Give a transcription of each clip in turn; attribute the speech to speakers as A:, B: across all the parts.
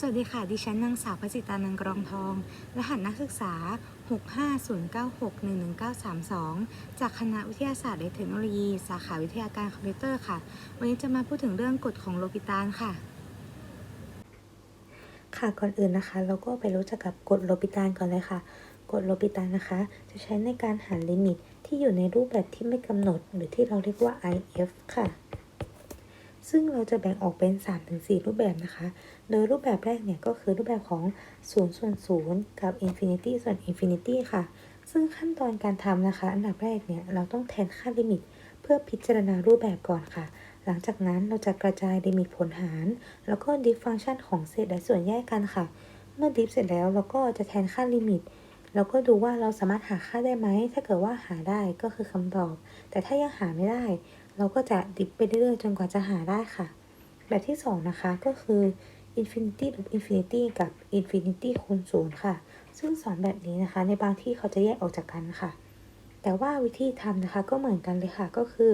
A: สวัสดีค่ะ ดิฉันนางสาวพสิตานันกรองทอง รหัสนักศึกษา 650961192 จากคณะวิทยาศาสตร์และเทคโนโลยี สาขาวิทยาการคอมพิวเตอร์ค่ะ วันนี้จะมาพูดถึงเรื่องกฎของโลปิตานค่ะ
B: ค่ะก่อนอื่นนะคะ เราก็ไปรู้จักกับกฎโลปิตานก่อนเลยค่ะ กฎโลปิตานนะคะ จะใช้ในการหาลิมิตที่อยู่ในรูปแบบที่ไม่กำหนด หรือที่เราเรียกว่า IF ค่ะ ซึ่งเราจะแบ่งออกเป็น 3-4 รูปแบบนะคะ โดยรูปแบบแรกเนี่ยก็คือรูปแบบของ 0 ส่วน 0 กับ infinity ส่วน infinity ค่ะ ซึ่งขั้นตอนการทำนะคะ อันดับแรกเนี่ยเราต้องแทนค่าลิมิต เพื่อพิจารณารูปแบบก่อนค่ะ หลังจากนั้นเราจะกระจายลิมิตผลหาร แล้วก็ดิฟฟังก์ชันของเศษและส่วนแยกกันค่ะ เมื่อดิฟเสร็จแล้วเราก็จะแทนค่าลิมิตแล้วก็ดูว่าเราสามารถหาค่าได้ไหม ถ้าเกิดว่าหาได้ก็คือคำตอบ แต่ถ้ายังหาไม่ได้ เราก็จะดิฟไปเรื่อยๆจนกว่าจะหาได้ค่ะ แบบที่ 2 นะคะก็คือ infinity ลบ infinity กับ infinity คูณ0ค่ะ ซึ่ง 2 แบบนี้นะคะ ในบางที่เขาจะแยกออกจากกันค่ะ แต่ว่าวิธีทำนะคะก็เหมือนกันเลยค่ะ ก็คือ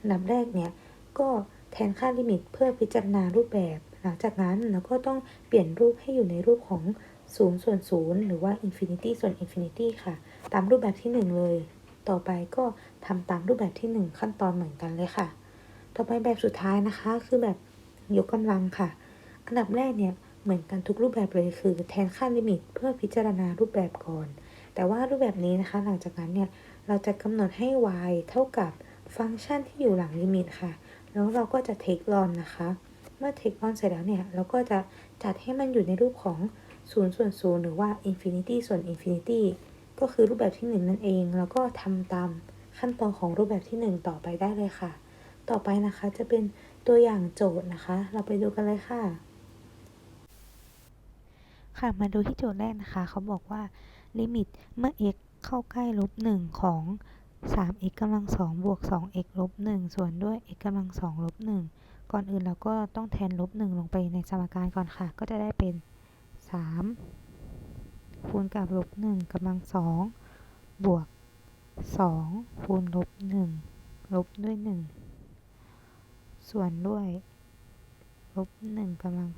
B: อันดับแรกเนี่ยก็แทนค่าลิมิตเพื่อพิจารณารูปแบบ หลังจากนั้นเราก็ต้องเปลี่ยนรูปให้อยู่ในรูปของ0ส่วน0หรือว่า infinity ส่วน infinity ค่ะ ตามรูปแบบที่ 1 เลย ต่อไปก็ ทำตามรูปแบบที่ 1 ขั้นตอนเหมือนกันเลยค่ะ ต่อไปแบบสุดท้ายนะคะ คือแบบยกกำลังค่ะ อันดับแรกเนี่ยเหมือนกันทุกรูปแบบเลยคือ แทนค่าลิมิต เพื่อพิจารณารูปแบบก่อน แต่ว่ารูปแบบนี้นะคะ หลังจากนั้นเนี่ยเราจะกำหนดให้ y เท่ากับฟังก์ชันที่อยู่หลังลิมิตค่ะ แล้วเราก็จะ take on นะคะ เมื่อ take on เสร็จแล้วเนี่ย เราก็จะจัดให้มันอยู่ในรูปของ0ส่วน0หรือว่า infinity ส่วน infinity ก็คือรูปแบบที่ 1 นั่นเอง แล้วก็ทำตาม ขั้นตอนของรูปแบบที่ 1 ต่อไปได้เลยค่ะ ต่อไปนะคะจะเป็นตัวอย่างโจทย์นะคะ เราไปดูกันเลยค่ะ ค่ะมาดูที่โจทย์แรกนะคะ เขาบอกว่าลิมิตเมื่อ x เข้าใกล้ลบ1ของ 3x กำลัง2บวก 2x ลบ1ส่วนด้วย x กำลัง2ลบ1ก่อนอื่นเราก็ต้องแทนลบ1ลงไปในสมการก่อนค่ะ ก็จะได้เป็น 3 คูณกับลบ1กำลัง2บวก 2คูณลบ1ลบด้วย1ส่วนด้วย ลบ1กำลัง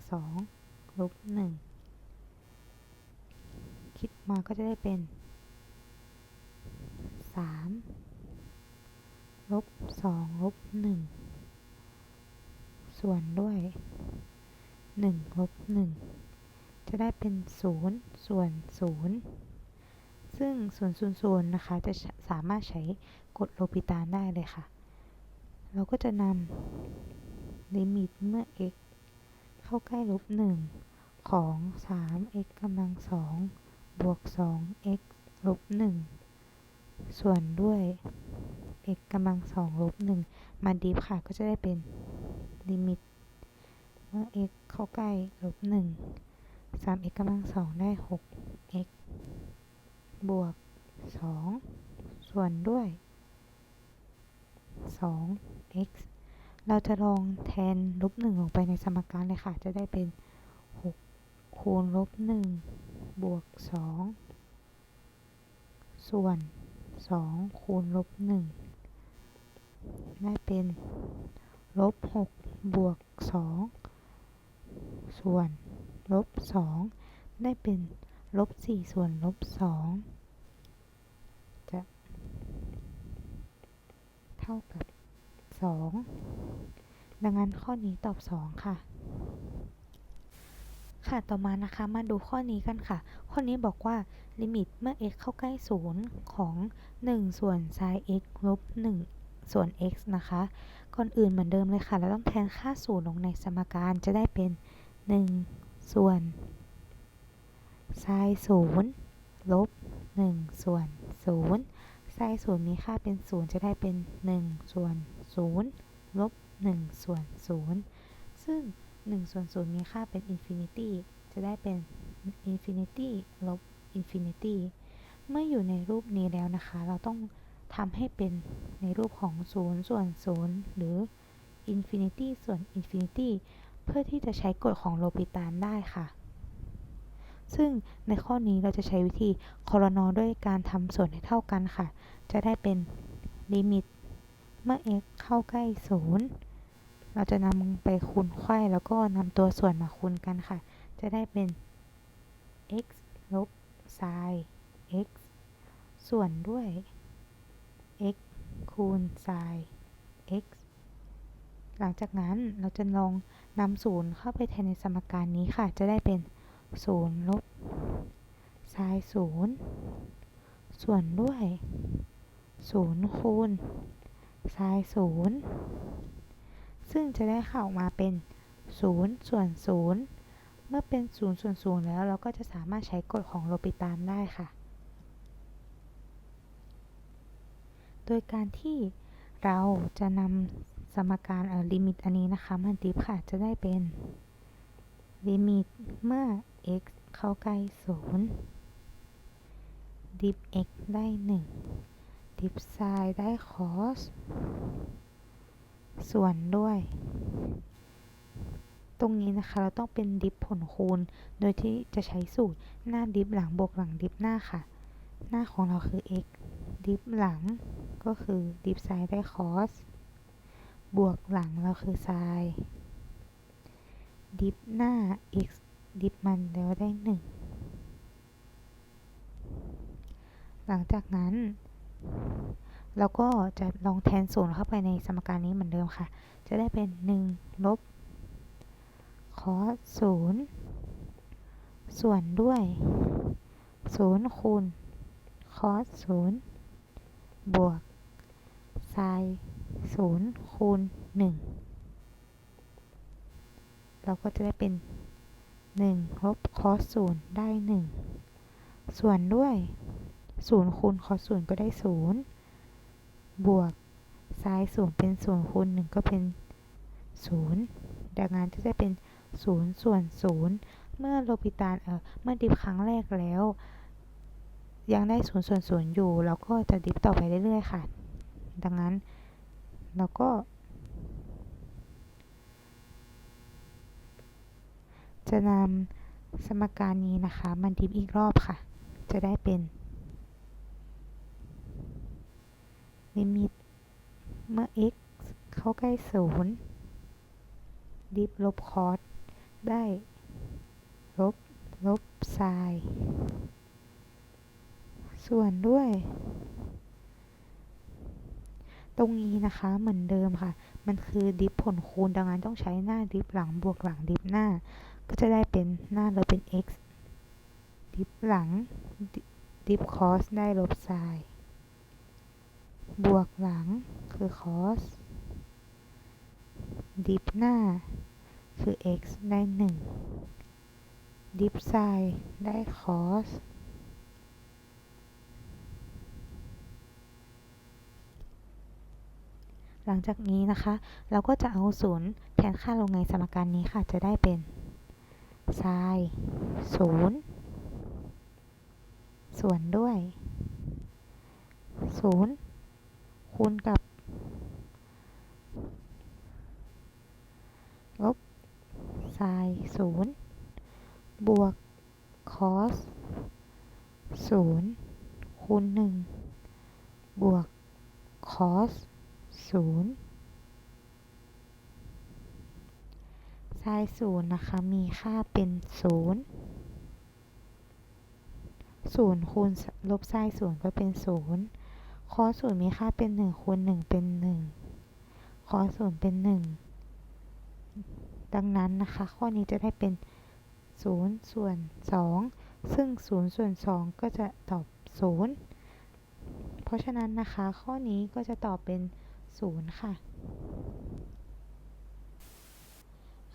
B: 2ลบ1คิดมาก็จะได้เป็น3ลบ2ลบ1ส่วนด้วย1ลบ1จะได้เป็น0ส่วน0 ซึ่งส่วน0 0 นะคะ จะสามารถใช้กฎโลปิตานได้เลยค่ะ เราก็จะนำลิมิตเมื่อ x เข้าใกล้ลบ 1 ของ 3x กำลัง 2 บวก 2x ลบ 1 ส่วนด้วย x กำลัง 2 ลบ 1 มาดิฟค่ะ ก็จะได้เป็นลิมิต เมื่อ x เข้าใกล้ลบ 1 3x กำลัง 2 ได้ 6 บวก2ส่วนด้วย 2x เราจะลองแทนลบ1ลงไปในสมการเลยค่ะ จะได้เป็น 6 คูณลบ1บวก2ส่วน2คูณลบ1ได้เป็นลบ6บวก2ส่วนลบ2ได้เป็น ลบ4ส่วนลบ2จะเท่ากับ2ดังนั้นข้อนี้ตอบ2ค่ะ ค่ะต่อมานะคะมาดูข้อนี้กันค่ะ ข้อนี้บอกว่าลิมิตเมื่อ x เข้าใกล้0ของ1ส่วน sin x ลบ1ส่วน x นะคะ ก่อนอื่นเหมือนเดิมเลยค่ะ เราต้องแทนค่า0ลงในสมการจะได้เป็น 1 ส่วน ไซน์ศูนย์ลบหนึ่งส่วนศูนย์ไซน์ศูนย์มีค่าเป็นศูนย์จะได้เป็นหนึ่งส่วนศูนย์ลบหนึ่งส่วนศูนย์ซึ่งหนึ่งส่วนศูนย์มีค่าเป็นอินฟินิตี้จะได้เป็นอินฟินิตี้ลบอินฟินิตี้เมื่ออยู่ในรูปนี้แล้วนะคะ เราต้องทำให้เป็นในรูปของศูนย์ส่วนศูนย์หรืออินฟินิตี้ส่วนอินฟินิตี้เพื่อที่จะใช้กฎของโลปิตานได้ค่ะ ซึ่งในข้อนี้เราจะใช้วิธีคอรนอด้วยการทำส่วนให้เท่ากันค่ะ จะได้เป็นลิมิตเมื่อ x เข้าใกล้ 0 เราจะนำไปคูณไขว้แล้วก็นำตัวส่วนมาคูณกันค่ะจจะได้เป็น x ลบ sin x ส่วนด้วย x คูณ sin x หลังจากนั้นเราจะลองนำศูนย์เข้าไปแทนในสมการนี้ค่ะ จะได้เป็น 0ลบ sin 0ส่วนด้วย0คูณ sin 0ซึ่งจะได้ค่าออกมาเป็น0ส่วน0เมื่อเป็น0ส่วน0แล้วเราก็จะสามารถใช้กฎของโลปิตานได้ค่ะ โดยการที่เราจะนำสมการเออลิมิตอันนี้นะคะมาดิฟค่ะจะได้เป็น ลิมิตเมื่อ x เข้าใกล้ 0 ดิฟ x ได้ 1 ดิฟ sin ได้ cos ส่วนด้วย ตรงนี้นะคะ เราต้องเป็นดิฟผลคูณ โดยที่จะใช้สูตรหน้าดิฟหลังบวกหลังดิฟหน้าค่ะ หน้าของเราคือ x ดิฟหลังก็คือดิฟ sin ได้ cos บวกหลังเราคือ sin ดิฟหน้า x ดิฟมันแล้วได้1หลังจากนั้น เราก็จะลองแทนศูนย์เข้าไปในสมการนี้เหมือนเดิมค่ะ จะได้เป็น 1 ลบ cos 0ส่วนด้วย0คูณ cos 0บวก sin 0คูณ1 เราก็จะได้เป็น1ลบ cos 0ได้ 1 ส่วนด้วย0คูณ cos 0ก็ได้ 0 บวก sin 0เป็น0คูณ1ก็เป็น 0 ดังนั้นจะได้เป็น 0 ส่วน 0 เมื่อโลปิตานเออเมื่อดิฟครั้งแรกแล้ว ยังได้ 0 ส่วน 0 อยู่ เราก็จะดิฟต่อไปเรื่อยๆค่ะ ดังนั้นเราก็ จะนำสมการนี้นะคะมาดิฟอีกรอบค่ะ จะได้เป็นลิมิตเมื่อ x เข้าใกล้0ดิฟลบคอสได้ลบลบ sin ส่วนด้วย ตรงนี้นะคะเหมือนเดิมค่ะ มันคือดิฟผลคูณดังนั้นต้องใช้หน้าดิฟหลังบวกหลังดิฟหน้า ก็จะได้เป็นหน้าเราเป็น x ดิฟหลัง ดิฟ cos ได้ลบ sin บวกหลังคือ cos ดิฟหน้าคือ x ได้ 1 ดิฟ sin ได้ cos หลังจากนี้นะคะ เราก็จะเอาศูนย์แทนค่าลงในสมการนี้ค่ะ จะได้เป็น sin 0ส่วนด้วย0คูณกับลบ sin 0บวก cos 0คูณ1บวก cos 0 sin 0น ลายศูนย์นะคะ มีค่าเป็นศูนย์ศูนย์คูณลบไส้ศูนย์ก็เป็นศูนย์คอศูนย์มีค่าเป็นหนึ่งคูณหนึ่งเป็นหนึ่งคอศูนย์เป็นหนึ่งดังนั้นนะคะ ข้อนี้จะได้เป็นศูนย์ส่วนสองซึ่งศูนย์ส่วนสองก็จะตอบศูนย์เพราะฉะนั้นนะคะ ข้อนี้ก็จะตอบเป็นศูนย์ค่ะ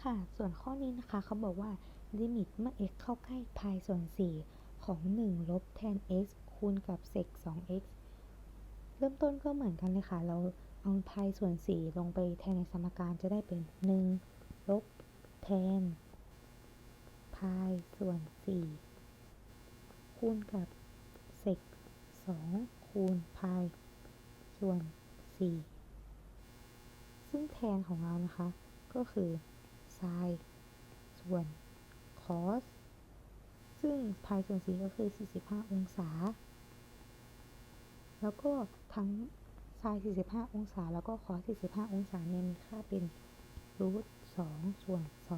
B: ค่ะ ส่วนข้อนี้นะคะเขาบอกว่าลิมิตเมื่อ x เข้าใกล้พายส่วน 4 ของ 1 ลบแทน x คูณกับ sec 2x เริ่มต้นก็เหมือนกันเลยค่ะ เราเอาพายส่วน 4 ลงไปแทนในสมการจะได้เป็น 1 ลบแทนพายส่วน 4 คูณกับ sec 2คูณพายส่วน 4 ซึ่งแทนของเรานะคะก็คือ sin ส่วน cos ซึ่งพายส่วน4ก็คือ 45 องศา แล้วก็ทั้ง sin 45 องศา แล้วก็ cos 45 องศาเนี่ยมีค่าเป็นรูท2ส่วน 2ท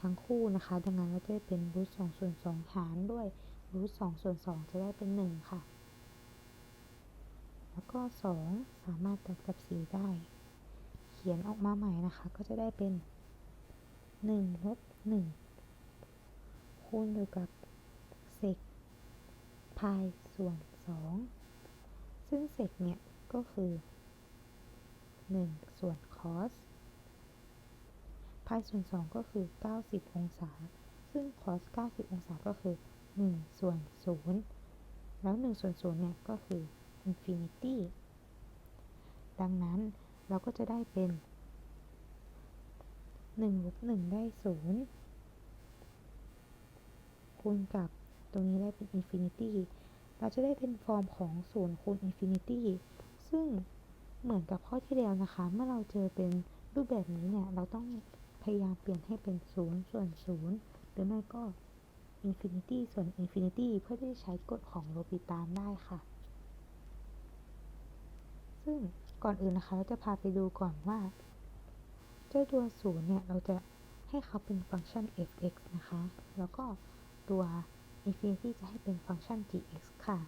B: ทั้งคู่นะคะ ดังนั้นเราจะได้เป็นรูทสองส่วนสองหารด้วยรูทสองส่วนสองจะได้เป็นหนึ่งค่ะ แล้วก็สองสามารถตัดกับสี่ได้ ขียนออกมาใหม่นะคะ ก็จะได้เป็นหนึ่งลบหนึ่งคูณอยู่กับเศษพายส่วนสองซึ่งเศษเนี่ยก็คือหนึ่งส่วนคอสพายส่วนสองก็คือ 90 องศา ซึ่งคอส 90 องศาก็คือ 1 ส่วน 0 แล้ว 1 ส่วน 0 เนี่ย ก็คือ infinity ดังนั้น เราก็จะได้เป็น1ลบ1ได้ 0 คูณกับตรงนี้ได้เป็น infinity เราจะได้เป็นฟอร์มของ 0 คูณ infinity ซึ่งเหมือนกับข้อที่แล้วนะคะ เมื่อเราเจอเป็นรูปแบบนี้เนี่ย เราต้องพยายามเปลี่ยนให้เป็น 0 ส่วน 0 หรือไม่ก็ infinity ส่วน infinity เพื่อที่จะใช้กฎของโลปิตานได้ค่ะ ซึ่ง ก่อนอื่นนะคะ เราจะพาไปดูก่อนว่า เจ้าตัว0เนี่ย เราจะให้เขาเป็นฟังก์ชัน f(x) นะคะ แล้วก็ตัว infinity จะให้เป็นฟังก์ชัน g(x) ค่ะ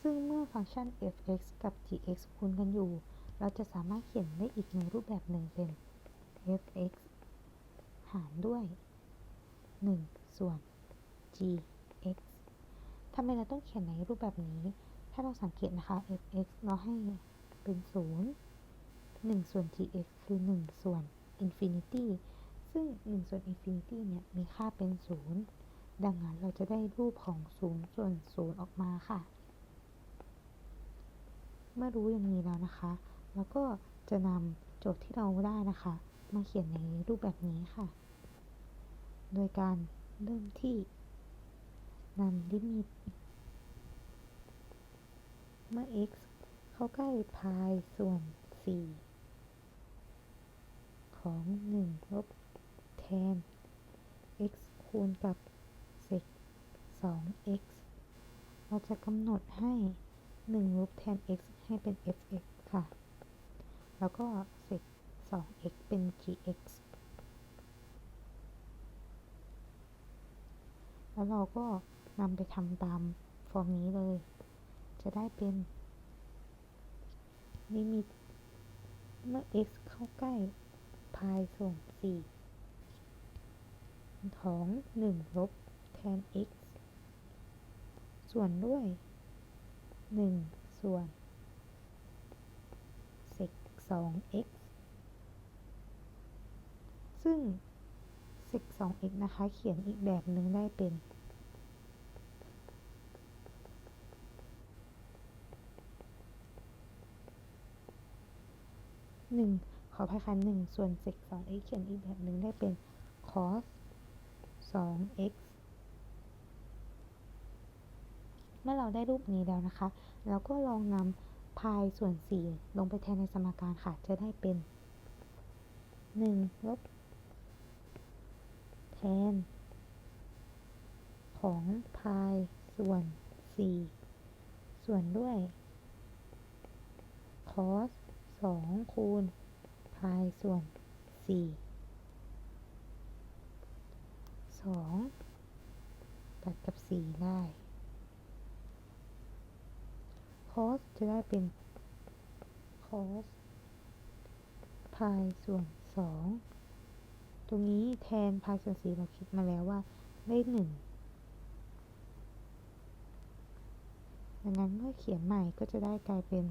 B: ซึ่งเมื่อฟังก์ชัน f(x) กับ g(x) คูณกันอยู่ เราจะสามารถเขียนได้อีกในรูปแบบหนึ่งเป็น f(x) หารด้วย 1 ส่วน g(x) ทำไมเราต้องเขียนในรูปแบบนี้ ถ้าเราสังเกตนะคะ f(x) เราให้ เป็น 0 1 ส่วน gx คือ 1 ส่วน infinity ซึ่ง 1 ส่วน infinity เนี่ย มีค่าเป็น 0 ดังนั้นเราจะได้รูปของ 0 ส่วน 0 ออกมาค่ะ เมื่อรู้อย่างนี้แล้วนะคะ แล้วก็จะนำโจทย์ที่เราได้นะคะ มาเขียนในรูปแบบนี้ค่ะ โดยการเริ่มที่นำลิมิต เมื่อ x เข้าใกล้พายส่วน4ของ1ลบแทน x คูณกับเศษ 2x เราจะกำหนดให้1ลบแทน x ให้เป็น fx ค่ะ แล้วก็เศษ 2x เป็น gx แล้วเราก็นำไปทำตามฟอร์มนี้เลย จะได้เป็น ลิมิต เมื่อ x เข้าใกล้พายส่วน4ของ 1 ลบแทน x ส่วนด้วย 1 ส่วนเศษ 2x ซึ่งเศษ 2x นะคะ เขียนอีกแบบหนึ่งได้เป็น หนึ่งขออภัยค่ะหนึ่งส่วนเศษสอง x เขียนอีกแบบหนึ่งได้เป็น cos สอง x เมื่อเราได้รูปนี้แล้วนะคะ เราก็ลองนำพายส่วน 4 ลงไปแทนในสมการค่ะ จะได้เป็น 1 ลบ แทน ของพายส่วน 4 ส่วนด้วย cos 2คูณพายส่วน4 2ตัดกับ4ได้ cos จะได้เป็น cos พายส่วน2ตรงนี้แทนพายส่วน4เราคิดมาแล้วว่าได้1ดังนั้นเมื่อเขียนใหม่ก็จะได้กลายเป็น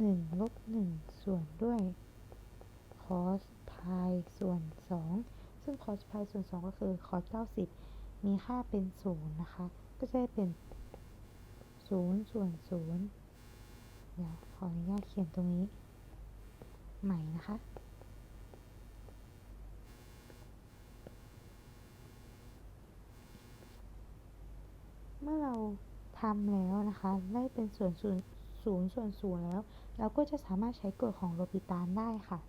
B: 1ลบ1ส่วนด้วย cos พายส่วน2ซึ่ง cos พายส่วน2ก็คือ cos 90มีค่าเป็น0นะคะ ก็จะได้เป็น0ส่วน0เดี๋ยวขออนุญาตเขียนตรงนี้ ใหม่นะคะเมื่อเราทำแล้วนะคะ ได้เป็นส่วนส่วนศูนย์ ส่วนศูนย์แล้ว เราก็จะสามารถใช้กฎของโลปิตานได้ค่ะ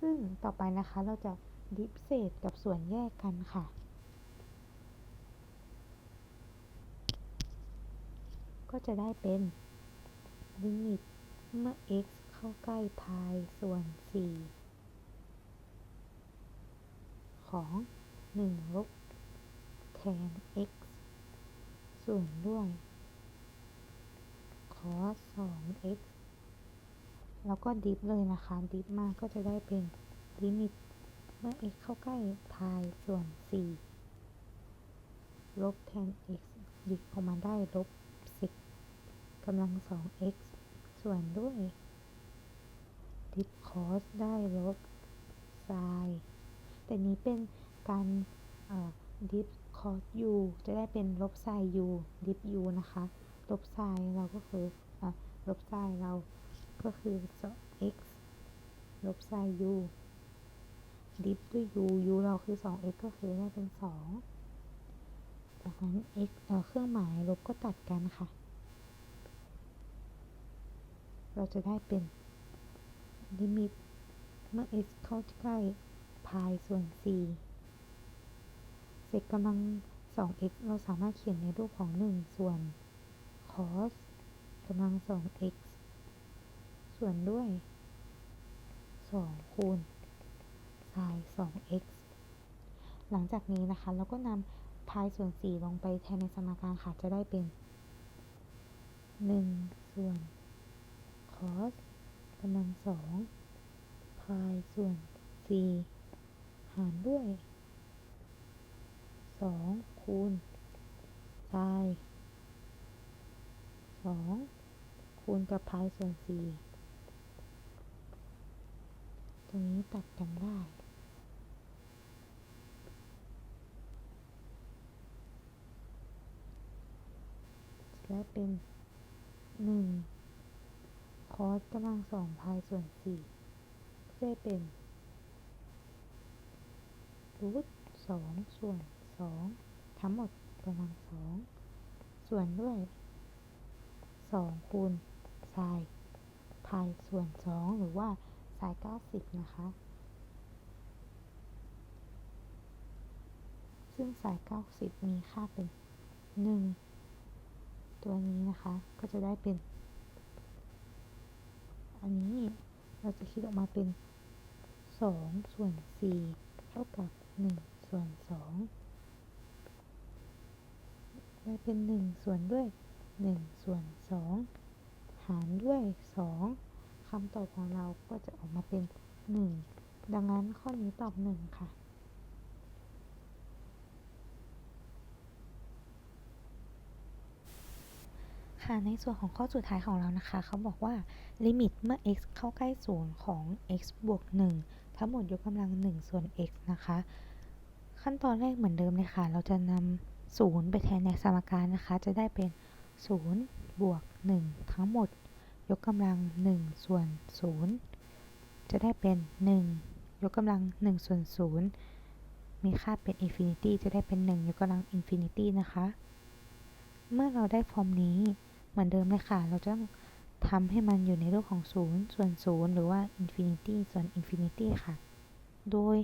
B: ซึ่งต่อไปนะคะเราจะดิฟเศษกับส่วนแยกกันค่ะ ก็จะได้เป็นลิมิตเมื่อ x เข้าใกล้พายส่วนสี่ของหนึ่งลบแทน x ส่วนด้วย cos สอง x แล้วก็ดิฟเลยนะคะ ดิฟมาก็จะได้เป็นลิมิตเมื่อ x เข้าใกล้พายส่วนสี่ลบแทน x ดิฟออกมาได้ลบสิบกำลังสอง x ส่วนด้วย ดิฟ cos ได้ลบ sin แต่นี้เป็นการดิฟ cos u จะได้เป็นลบ sin u ดิฟ u นะคะ ลบ sin เราก็คืออลบ sin เราก็คือ x ลบ sin u ดิฟด้วย u u เราคือ 2x ก็คือได้เป็น 2 จากนั้น x เเครื่องหมายลบก็ตัดกันค่ะ เราจะได้เป็นลิมิตเมื่อ x เข้าใกล้พายส่วน4เศษกำลัง 2x เราสามารถเขียนในรูปของ 1 ส่วน cos กำลัง 2x ส่วนด้วย 2 คูณ sin 2x หลังจากนี้นะคะ เราก็นำพายส่วน 4 ลงไปแทนในสมการค่ะจะได้เป็น 1 ส่วน cos กำลัง2พายส่วน 4 หารด้วย 2 คูณ sin 2คูณกับพายส่วน4ตรงนี้ตัดกันได้จะได้เป็น1 cos กำลัง2พายส่วน4จะได้เป็นรูท2ส่วน2ทั้งหมดกำลัง2ส่วนด้วย 2คูณ sin พายส่วน 2 หรือว่า sin 90 นะคะ ซึ่ง sin 90 มีค่าเป็น 1 ตัวนี้นะคะ ก็จะได้เป็น อันนี้เราจะคิดออกมาเป็น 2 ส่วน 4 เท่ากับ 1 ส่วน 2 ได้เป็น 1 ส่วนด้วย 1 ส่วน 2 หารด้วย 2คำตอบของเราก็จะออกมาเป็น 1 ดังนั้นข้อนี้ตอบ 1 ค่ะ ค่ะ ในส่วนของข้อสุดท้ายของเรานะคะ เขาบอกว่า ลิมิตเมื่อ x เข้าใกล้ศูนย์ของ x บวก 1 ทั้งหมดยกกำลัง 1 ส่วน x นะคะ ขั้นตอนแรกเหมือนเดิมเลยค่ะ เราจะนำ0ไปแทนในสมการนะคะ จะได้เป็น 0 บวก 1 ทั้งหมด ยกกำลัง 1 ส่วน 0 จะได้เป็น 1 ยกกำลัง 1 ส่วน 0 มีค่าเป็น infinity จะได้เป็น 1 ยกกำลัง infinity นะคะ เมื่อเราได้ฟอร์มนี้เหมือนเดิมเลยค่ะ เราจะต้องทำให้มันอยู่ในรูปของ 0 ส่วน 0 หรือว่า infinity ส่วน infinity ค่ะ โดย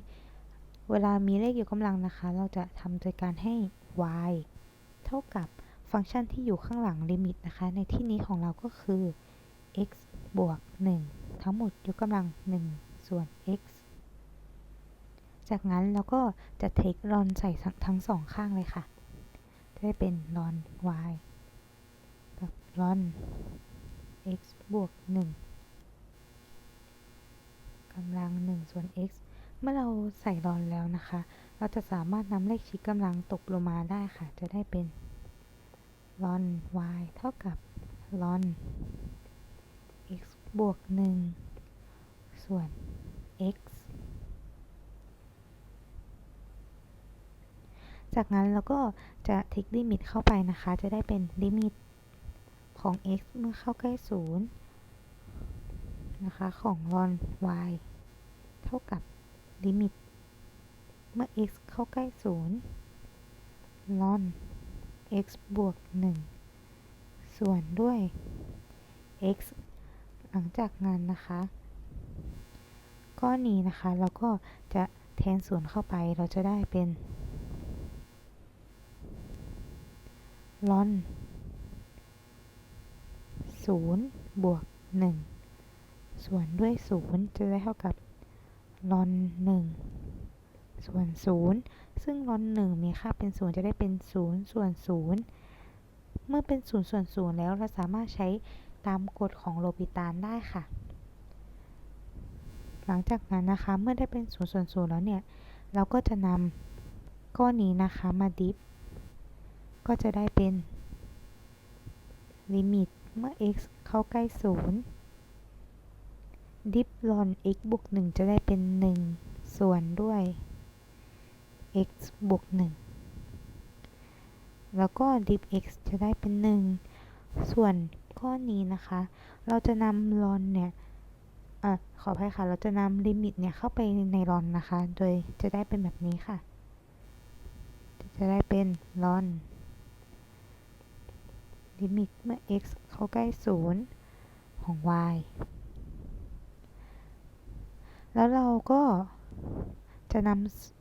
B: เวลามีเลขยกกำลังนะคะ เราจะทำโดยการให้ y เท่ากับ ฟังก์ชันที่อยู่ข้างหลังลิมิตนะคะ ในที่นี้ของเราก็คือ x บวก 1 ทั้งหมดยกกำลัง 1 ส่วน x จากนั้นเราก็จะเทคลอนใส่ทั้งสองข้างเลยค่ะ จะได้เป็นลอน y กับลอน x บวก 1กำลัง 1 ส่วน x เมื่อเราใส่ลอนแล้วนะคะ เราจะสามารถนำเลขชี้กำลังตกลงมาได้ค่ะ จะได้เป็น ลอน y เท่ากับลอน x บวก 1 ส่วน x จากนั้นเราก็จะทิกลิมิตเข้าไปนะคะ จะได้เป็นลิมิตของ x เมื่อเข้าใกล้ 0 นะคะ ของลอน y เท่ากับลิมิต เมื่อ x เข้าใกล้ 0ลอน x บวก 1 ส่วนด้วย x หลังจากนั้นนะคะ ก้อนนี้นะคะ เราก็จะแทนส่วนเข้าไปเราจะได้เป็นลอน0บวก 1 ส่วนด้วยศูนย์จะได้เท่ากับลอนหนึ่งส่วนศูนย์ ซึ่งลอนหนึ่งมีค่าเป็นศูนย์จะได้เป็นศูนย์ส่วนศูนย์เมื่อเป็นศูนย์ส่วนศูนย์แล้วเราสามารถใช้ตามกฎของโลปิตานได้ค่ะ หลังจากนั้นนะคะ เมื่อได้เป็นศูนย์ส่วนศูนย์แล้วเนี่ย เราก็จะนำก้อนนี้นะคะมาดิฟ ก็จะได้เป็นลิมิตเมื่อ x เข้าใกล้ศูนย์ดิฟลอน x บวก1จะได้เป็น 1 ส่วนด้วย x บวก 1 แล้วก็ดิฟ x จะได้เป็น 1 ส่วนก้อนี้นะคะ เราจะนำลอนเนี่ยอะขออภัยค่ะ เราจะนำลิมิตเนี่ยเข้าไปในลอนนะคะ โดยจะได้เป็นแบบนี้ค่ะ จะได้เป็นลอน ลิมิตเมื่อ x เข้าใกล้ศูนย์ของ y แล้วเราก็จะนำ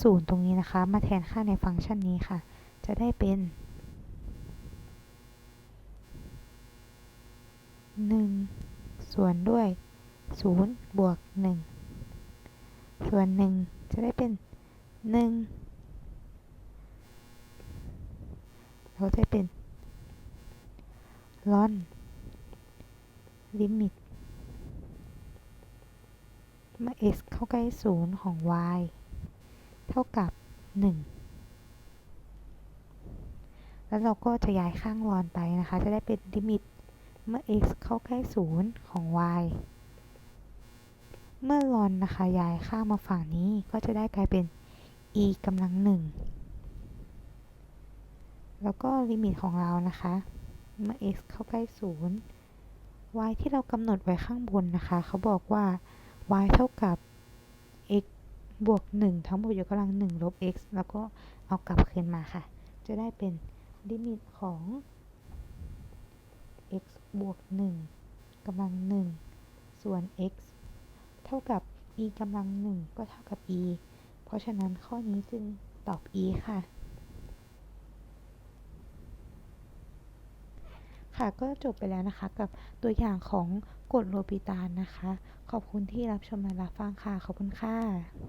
B: ศูนย์ตรงนี้นะคะ มาแทนค่าในฟังก์ชันนี้ค่ะ จะได้เป็น1ส่วนด้วย0บวก1ส่วน1จะได้เป็น1เราจะเป็นลอนลิมิตเมื่อ x เข้าใกล้0ของ y เท่ากับ 1 แล้วเราก็จะย้ายข้างลอนไปนะคะ จะได้เป็นลิมิตเมื่อ x เข้าใกล้ 0 ของ y เมื่อลอนนะคะย้ายข้างมาฝั่งนี้ก็จะได้กลายเป็น e กำลัง1แล้วก็ลิมิตของเรานะคะ เมื่อ x เข้าใกล้ 0 y ที่เรากำหนดไว้ข้างบนนะคะ เขาบอกว่า y เท่ากับ บวก 1 ทั้งหมดยกกำลัง1ลบ x แล้วก็เอากลับคืนมาค่ะ จะได้เป็นลิมิตของ x บวก 1กำลัง 1 ส่วน x เท่ากับ e กำลัง 1 ก็เท่ากับ e เพราะฉะนั้นข้อนี้จึงตอบ e ค่ะ ค่ะก็จบไปแล้วนะคะกับตัวอย่างของกฎโลปิตานนะคะ ขอบคุณที่รับชมและรับฟังค่ะ ขอบคุณค่ะ